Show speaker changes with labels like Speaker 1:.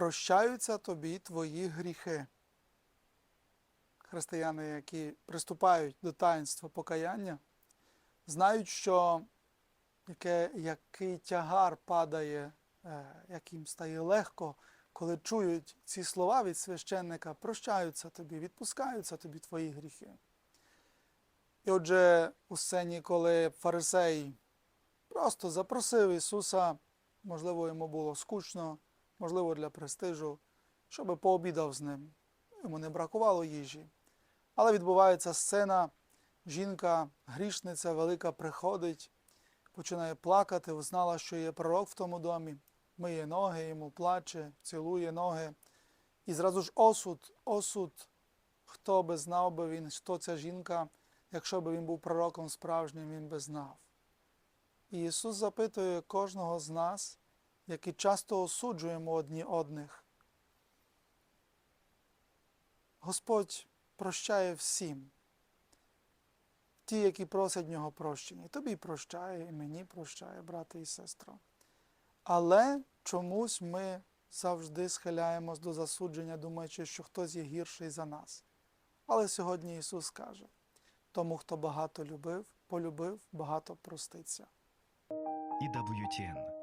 Speaker 1: прощаються тобі твої гріхи. Християни, які приступають до таїнства покаяння, знають, що яке, який тягар падає, е, як їм стає легко, коли чують ці слова від священника, прощаються тобі, відпускаються тобі твої гріхи. І отже, у сцені, коли фарисей просто запросив Ісуса, можливо, йому було скучно, можливо, для престижу, щоб пообідав з ним. Йому не бракувало їжі. Але відбувається сцена, жінка, грішниця велика приходить, починає плакати, узнала, що є пророк в тому домі, миє ноги, йому плаче, цілує ноги. І зразу ж осуд, осуд, хто би знав би він, хто ця жінка, якщо би він був пророком справжнім, він би знав. І Ісус запитує кожного з нас, які часто осуджуємо одні одних. Господь прощає всім. Ті, які просять нього прощення. І тобі прощає, і мені прощає, брате і сестро. Але чомусь ми завжди схиляємось до засудження, думаючи, що хтось є гірший за нас. Але сьогодні Ісус каже: тому, хто багато любив, полюбив, багато проститься.
Speaker 2: EWTN